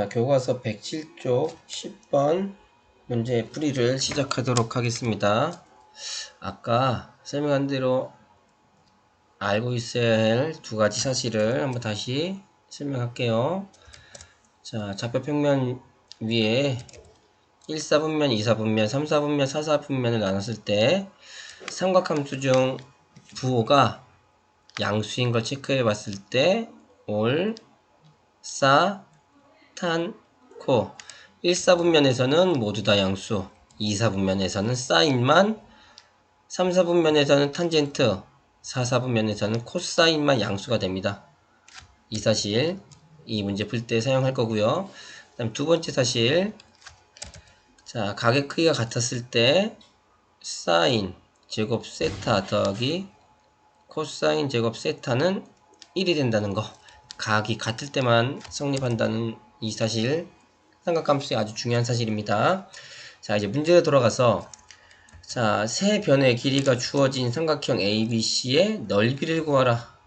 자, 교과서 107쪽 10번 문제 풀이를 시작하도록 하겠습니다. 아까 설명한 대로 알고 있어야 할 두 가지 사실을 한번 다시 설명할게요. 자, 좌표 평면 위에 1, 4분면, 2, 4분면, 3, 4분면, 4, 4분면을 나눴을 때 삼각함수 중 부호가 양수인 걸 체크해 봤을 때 올, 싸, 탄, 코. 1, 4분면에서는 모두 다 양수. 2, 4분면에서는 사인만. 3, 4분면에서는 탄젠트. 4, 4분면에서는 코사인만 양수가 됩니다. 이 사실 이 문제 풀 때 사용할 거고요. 그다음 두 번째 사실. 자 각의 크기가 같았을 때 사인 제곱 세타 더하기 코사인 제곱 세타는 1이 된다는 거. 각이 같을 때만 성립한다는 이 사실 삼각함수의 아주 중요한 사실입니다. 자 이제 문제로 돌아가서 자 세 변의 길이가 주어진 삼각형 ABC의 넓이를 구하라.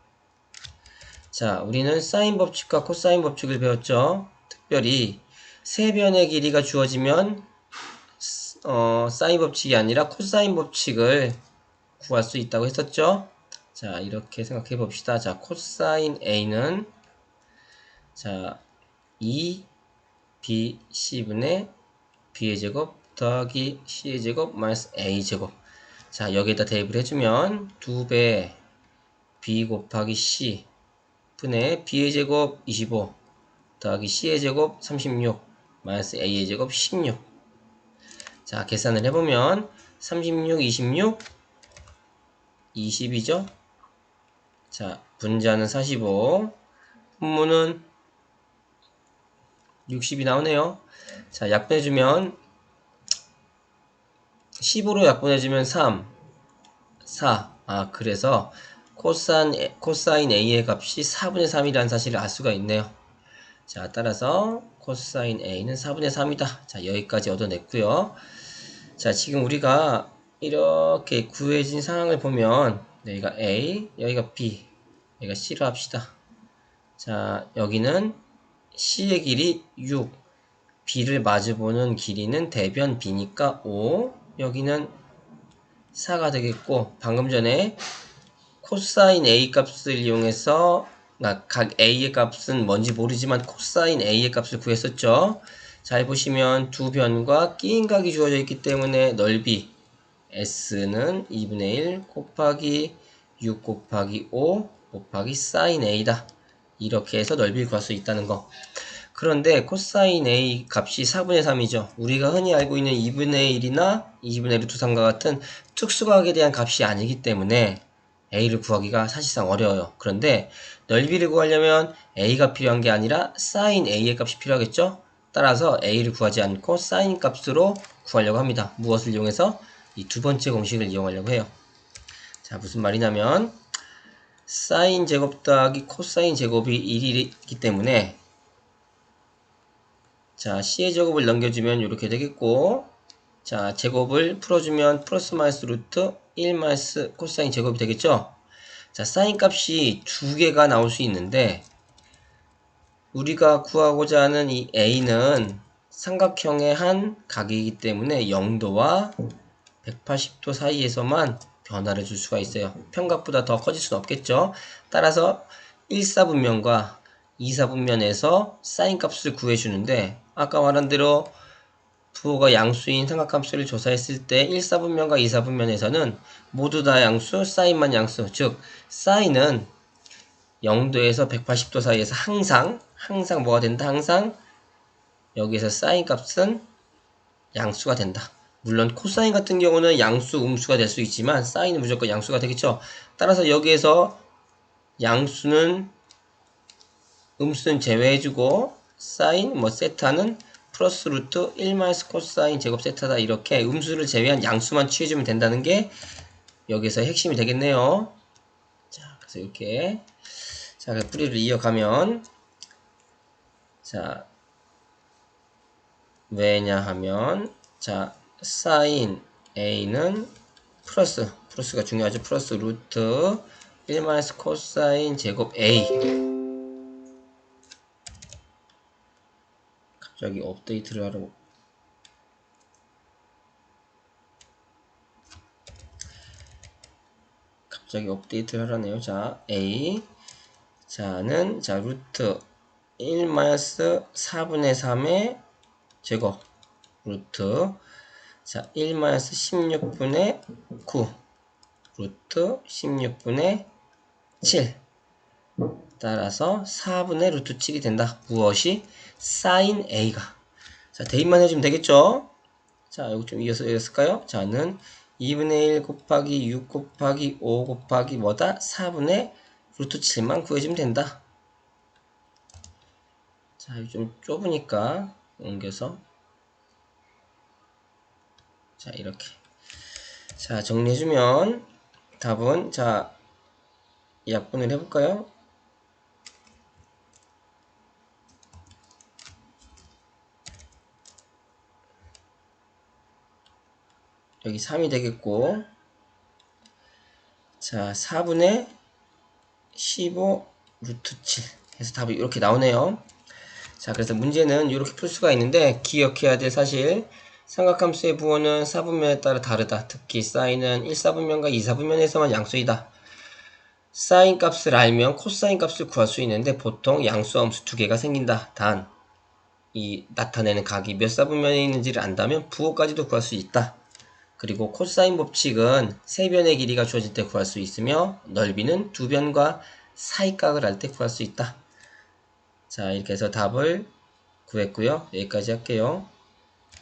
자 우리는 사인 법칙과 코사인 법칙을 배웠죠. 특별히 세 변의 길이가 주어지면 어, 사인 법칙이 아니라 코사인 법칙을 구할 수 있다고 했었죠. 자 이렇게 생각해 봅시다. 자 코사인 A는 자 2 b c분의 b의 제곱 더하기 c의 제곱 마이너스 a 제곱. 자 여기에다 대입을 해주면 2배 b 곱하기 c 분의 b의 제곱 25 더하기 c의 제곱 36 마이너스 a의 제곱 16 자 계산을 해보면 36 26 20이죠? 자 분자는 45 분모는 60이 나오네요. 자, 약분해주면 15로 약분해주면 3, 4. 아, 그래서 코사인, 코사인 A의 값이 4분의 3이라는 사실을 알 수가 있네요. 자, 따라서 코사인 A는 4분의 3이다. 자, 여기까지 얻어냈고요. 자, 지금 우리가 이렇게 구해진 상황을 보면 여기가 A, 여기가 B, 여기가 C로 합시다. 자, 여기는 C의 길이 6, B를 마주보는 길이는 대변 B니까 5, 여기는 4가 되겠고 방금 전에 코사인 A 값을 이용해서 아, 각 A의 값은 뭔지 모르지만 코사인 A의 값을 구했었죠. 잘 보시면 두 변과 끼인 각이 주어져 있기 때문에 넓이 S는 2분의 1 곱하기 6 곱하기 5 곱하기 사인 A다. 이렇게 해서 넓이를 구할 수 있다는 거. 그런데 코사인 A 값이 4분의 3이죠. 우리가 흔히 알고 있는 2분의 1이나 2분의 1 두상과 같은 특수각에 대한 값이 아니기 때문에 A를 구하기가 사실상 어려워요. 그런데 넓이를 구하려면 A가 필요한 게 아니라 사인 A의 값이 필요하겠죠. 따라서 A를 구하지 않고 사인 값으로 구하려고 합니다. 무엇을 이용해서? 이 두 번째 공식을 이용하려고 해요. 자, 무슨 말이냐면 사인 제곱 더하기 코사인 제곱이 1이기 때문에 자 C의 제곱을 넘겨주면 이렇게 되겠고 자 제곱을 풀어주면 플러스 마이너스 루트 1 마이너스 코사인 제곱이 되겠죠? 자 사인 값이 두 개가 나올 수 있는데 우리가 구하고자 하는 이 A는 삼각형의 한 각이기 때문에 0도와 180도 사이에서만 변화를 줄 수가 있어요. 평각보다 더 커질 수는 없겠죠. 따라서 1, 4분면과 2, 4분면에서 사인 값을 구해주는데 아까 말한 대로 부호가 양수인 삼각함수를 조사했을 때 1, 4분면과 2, 4분면에서는 모두 다 양수, 사인만 양수. 즉 사인은 0도에서 180도 사이에서 항상 항상 뭐가 된다? 항상 여기에서 사인 값은 양수가 된다. 물론 코사인 같은 경우는 양수, 음수가 될 수 있지만 사인은 무조건 양수가 되겠죠. 따라서 여기에서 양수는 음수는 제외해주고 사인, 뭐 세타는 플러스 루트 1 마이너스 코사인 제곱 세타다 이렇게 음수를 제외한 양수만 취해주면 된다는 게 여기서 핵심이 되겠네요. 자, 그래서 이렇게 자, 그 뿌리를 이어가면 자 왜냐 하면 자 사인 a는 플러스 플러스가 중요하죠. 플러스 루트 1 마이너스 코사인 제곱 a. 갑자기 업데이트를 하라고. 갑자기 업데이트를 하라네요. 자, A. 자는 자 루트 1 마이너스 4분의 3의 제곱. 루트 자 1 마이너스 16분의 9 루트 16분의 7 따라서 4분의 루트 7이 된다. 무엇이? 사인 A가. 자, 대입만 해주면 되겠죠? 자, 여기 좀 이어서 이었을까요? 자는 2분의 1 곱하기 6 곱하기 5 곱하기 뭐다? 4분의 루트 7만 구해주면 된다. 자, 좀 좁으니까 옮겨서 자, 이렇게. 자, 정리해주면 답은 자, 약분을 해볼까요? 여기 3이 되겠고 자 4분의 15 루트 7 해서 답이 이렇게 나오네요 자 그래서 문제는 이렇게 풀 수가 있는데 기억해야 될 사실 삼각함수의 부호는 4분면에 따라 다르다 특히 사인은 1, 4분면과 2, 4분면에서만 양수이다 사인 값을 알면 코사인 값을 구할 수 있는데 보통 양수함수 두 개가 생긴다 단 이 나타내는 각이 몇 사분면에 있는지를 안다면 부호까지도 구할 수 있다 그리고 코사인 법칙은 세 변의 길이가 주어질 때 구할 수 있으며 넓이는 두 변과 사이각을 할때 구할 수 있다. 자 이렇게 해서 답을 구했고요. 여기까지 할게요.